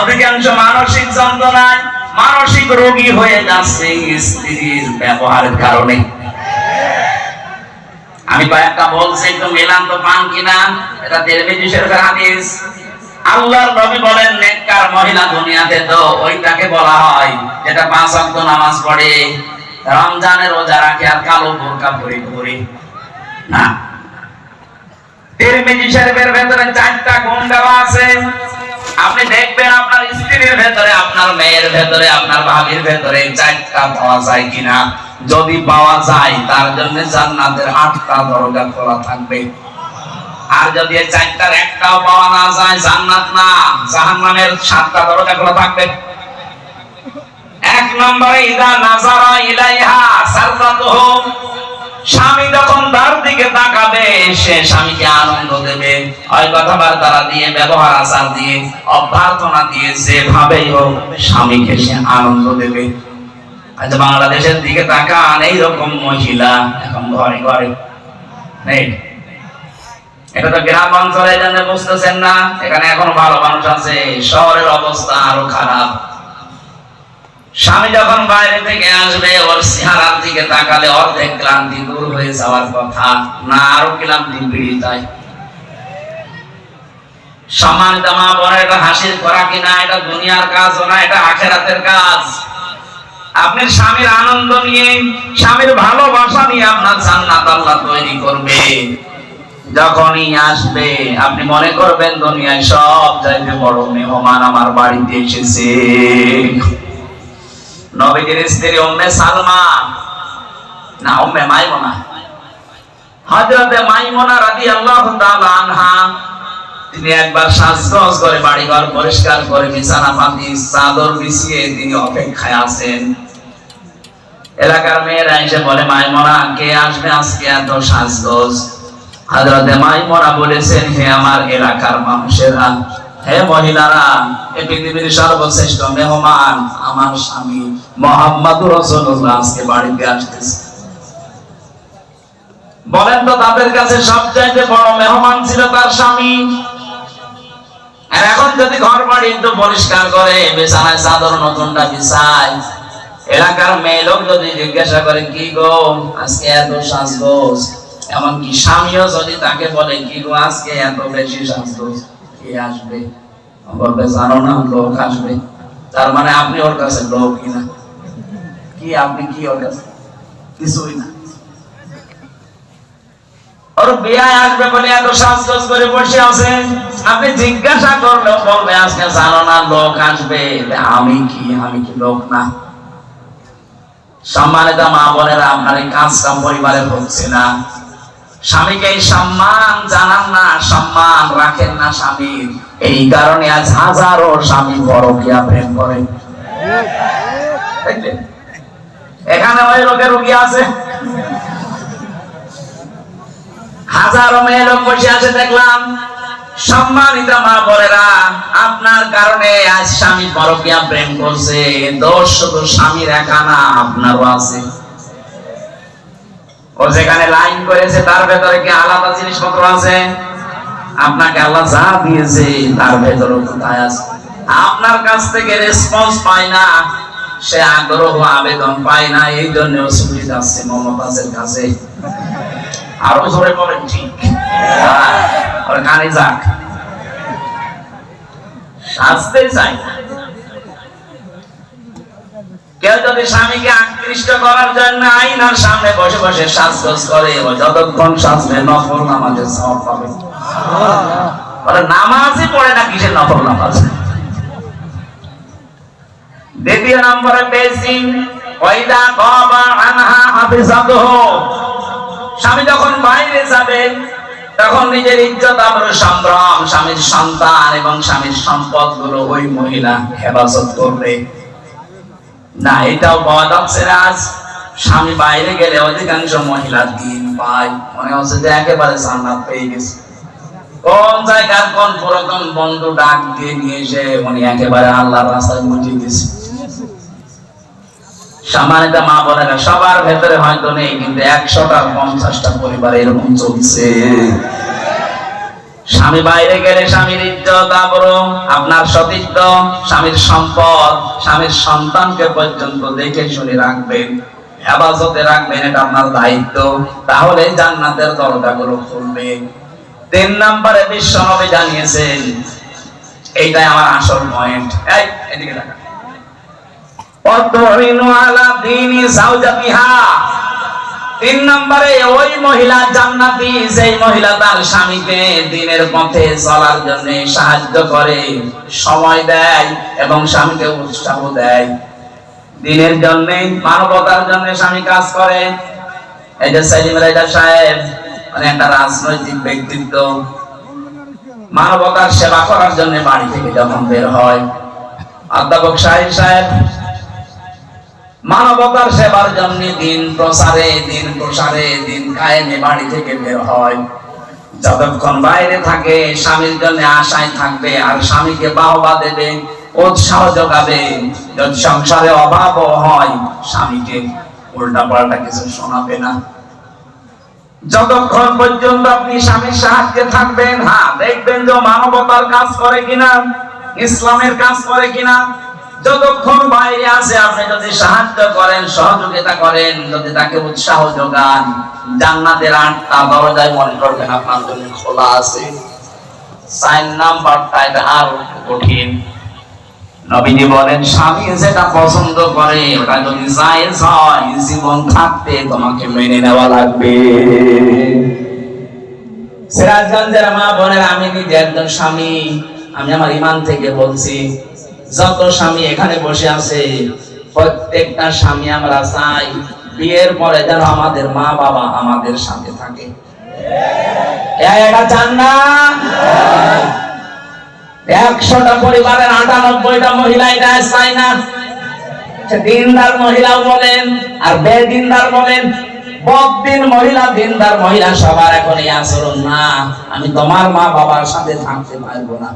অধিকাংশ মানসিক যন্ত্রণায় মানসিক রোগী হয়ে যাচ্ছে স্ত্রীর ব্যবহারের কারণে। আমি কয়েকটা বলছি, একটু মেলান তো পান কিনা? এটা তিরমিজি হাদিস। আল্লাহর নবী বলেন, নেককার মহিলা দুনিয়াতে তো ওইটাকে বলা হয়, যেটা পাঁচ ওয়াক্ত নামাজ পড়ে রমজানের রোজা রাখে আর কালো বোরকা পরে ঘুরে না। তিরমিজি শরীফের ভেতরে চারটা গুণ দেওয়া আছে। আপনি দেখবেন আপনার স্ত্রীর ভেতরে, আপনার মেয়ের ভেতরে, আপনার ভাবির ভেতরে চারটা পাওয়া যায় কিনা? যদি পাওয়া যায়, তার জন্য জান্নাতের আটটা দরজা খোলা থাকবে। আর যদি চারটার একটাও পাওয়া না যায়, জান্নাত না, জাহান্নামের সাতটা দরজা খোলা থাকবে। এক নম্বরে, ইদা নাজারা ইলাইহা সাররাতুহু স্বামী যখন তার দিকে স্বামীকে আনন্দ দেবে। হয় কথাবার্তা দিয়ে, ব্যবহার আচার দিয়ে, অভ্যর্থনা দিয়ে যেভাবেই হোক স্বামীকে সে আনন্দ দেবে। বাংলাদেশের দিকে তাকান, এইরকম মহিলা এখন ঘরে ঘরে। নেই এটা তো গ্রাম অঞ্চলে বুঝতেছেন না, এখানে এখন ভালো মানুষ আছে, শহরের অবস্থা আরও খারাপ। স্বামী যখন বাইরে থেকে আসবে, ওর চেহারার দিকে তাকালে অর্ধেক ক্লান্তি দূর হয়ে যাওয়ার কথা। না, আরও ক্লান্তি মা বলে এটা হাসির করা কিনা এটা দুনিয়ার কাজ না, এটা আখেরাতের কাজ। আপনি স্বামীর আনন্দ নিয়ে, স্বামীর ভালোবাসা নিয়ে আপনার জান্নাত আল্লাহ তৈরি করবে। যখনই আসবে, আপনি মনে করবেন, দুনিয়ায় সব চাইতে বড় মেহমান আমার বাড়িতে এসেছে। নবীজির স্ত্রী উম্মে সালমা না, উম্মে মাইমুনা। হযরতে মাইমুনা রাদিয়াল্লাহু তাআলা আনহা, তিনি একবার সাজগজ করে বাড়িঘর পরিষ্কার করে বিছানা পাতি চাদর বিছিয়ে তিনি অপেক্ষায় আছেন। এলাকার মেয়েরা এসে বলে, মাইমনা, কে আসবে আজকে এত সাজগজ? হযরতে মাইমনা বলেছেন, হে আমার এলাকার মানুষেরা। হে মহিলারা পৃথিবীর সর্বশ্রেষ্ঠ মেহমান, আমার স্বামী মোহাম্মদুর রাসূলুল্লাহ আজকে বাড়িতে আসতেছে। বলেন তো তাদের কাছে সবচাইতে বড় মেহমান ছিল তার স্বামী। আর এখন যদি ঘর বাড়ি একটু পরিষ্কার করে, বিছানায় চাদর নতুনটা বিছায় এলাকার মেয়ে লোক যদি জিজ্ঞাসা করে, কি গো, আজকে এত সাজগোজ? এমনকি স্বামীও যদি তাকে বলে, কি গো, আজকে এত বেশি সাজগোজ? কে আসবে? বলবে জানো না, লোক আসবে। তার মানে আপনি ওর কাছে লোক কিনা কি আপনি কি ওর কাছে? কিছুই না। ওর বিয়ে আসবে বলে এত সাজগোজ করে বসে আছে। আপনি জিজ্ঞাসা করলে বলবে, আজকে জানো না, লোক আসবে। আমি কি? আমি কি লোক না? সম্মানিত মা বোনেরা আপনার এই কাজটা পরিবারে হচ্ছে না। স্বামীকে সম্মান জানান না, সম্মান রাখেন না স্বামীর এই কারণে আজ হাজারো স্বামী পরকিয়া প্রেম করে। এখানে ওই লোকের রুগী আছে। হাজারো মেয়ে লোক বসে আছে, দেখলাম। সম্মানিত মা বলেরা আপনার কারণে আজ স্বামী পরকিয়া প্রেম করছে। দোষ শুধু স্বামীর একা না, আপনারও আছে। ও যেখানে লাইন করেছে, তার ভেতরে কি আলাদা জিনিসপত্র আছে? আপনাকে আল্লাহ যা দিয়েছে, তার ভেতরে কোথায় আছে। আপনার কাছ থেকে রেসপন্স পায় না, সে আগ্রহ, আবেদন পায় না, এই জন্য অসুবিধা আছে, মমতাজের কাছে। আরও জোরে বলেন, ঠিক। কানে যাক। সাজতে চাই না। কেউ যদি স্বামীকে আকৃষ্ট করার জন্য আইনার সামনে বসে বসে সাজগোজ করে যতক্ষণ সাজবে নফল নামাজের সব পাবে। বলে, নামাজই পড়ে না, কিসের নফল নামাজ? দ্বিতীয় নম্বরে পেয়েছি, ওয়াইদা কাবা আনহা হাফিজাতুহু। স্বামী যখন বাইরে যাবে, তখন নিজের ইজ্জত আবরু সম্ভ্রম, স্বামীর সন্তান এবং স্বামীর সম্পদগুলো ওই মহিলা হেফাজত করবে। না, এটাও পাওয়া যাচ্ছে না। আজ স্বামী বাইরে গেলে অধিকাংশ মহিলা দিন পায়। মনে হচ্ছে যে একেবারে জান্নাত পেয়ে গেছে। কোন জায়গার কোন পুরাতন বন্ধু ডাক দিয়ে নিয়ে এসে উনি একেবারে আল্লাহর রাস্তায় বুঝিয়ে গেছে। সম্মানিত মা বোনেরা, সবার ভেতরে হয়তো নেই, কিন্তু একশোটা পঞ্চাশটা পরিবার এরকম চলছে। স্বামী বাইরে গেলে স্বামীর ইজ্জত, আবরণ, আপনার সতীত্ব, স্বামীর সম্পদ, স্বামীর সন্তানকে পর্যন্ত দেখে শুনে রাখবেন, হেফাজতে রাখবেন, এটা আপনার দায়িত্ব। তাহলে জান্নাতের দরজাগুলো খুলবে। তিন নম্বরে বিশ্ব নবী জানিয়েছেন, এইটাই আমার আসল পয়েন্ট। এদিকে দেখা। তিন নম্বরে, ওই মহিলা জান্নাতি, সেই মহিলা তার স্বামীকে দিনের পথে চলার জন্য সাহায্য করে, সময় দেয় এবং স্বামীকে উৎসাহ দেয়। দিনের জন্য, মানবতার জন্য স্বামী কাজ করে। এই যে সেলিম রাজা সাহেব মানে একটা রাজনৈতিক ব্যক্তিত্ব, মানবতার সেবা করার জন্য বাড়ি থেকে যখন বের হয়, অধ্যাপক সাহেব সাহেব মানবতার সেবার জন্য দিন প্রসারে দিন প্রসারে, দিন কায়েমে বাড়ি থেকে বের হয়। যতক্ষণ বাইরে থাকে, স্বামীর জন্য আশায় থাকবে, আর স্বামীকে বাহবা দেবে, উৎসাহ যোগাবে। যদি সংসারে অভাবও হয়, স্বামীকে উল্টা পাল্টা কিছু শোনাবে না। যতক্ষণ পর্যন্ত আপনি স্বামীর সাহায্যে থাকবেন হ্যাঁ দেখবেন যে মানবতার কাজ করে কিনা, ইসলামের কাজ করে কিনা যতক্ষণ বাইরে আছে, আপনি যদি সাহায্য করেন, সহযোগিতা করেন, যদি তাকে উৎসাহ যোগান, জান্নাতের আটটা দরজায় মনে করবেন, আপনার জন্য খোলা আছে। সাইন আরও কঠিন। বলেন, স্বামী যেটা পছন্দ করে, ওটা যদি হয়, জীবন থাকতে তোমাকে মেনে নেওয়া লাগবে। সিরাজগঞ্জের মা আমি নিজে একজন স্বামী, আমি আমার ইমান থেকে বলছি যত স্বামী এখানে বসে আছে, প্রত্যেকটা স্বামী আমরা চাই, বিয়ের পরে যেন আমাদের মা বাবা আমাদের সাথে থাকে। একশোটা পরিবারের আটানব্বইটা মহিলা এটা চায় না। দিনদার মহিলাও বলেন আর বেদিনদার বলেন বদিন মহিলা, দিনদার মহিলা, সবার এখন এই আচরণ না। আমি তোমার মা বাবার সাথে থাকতে পারব না।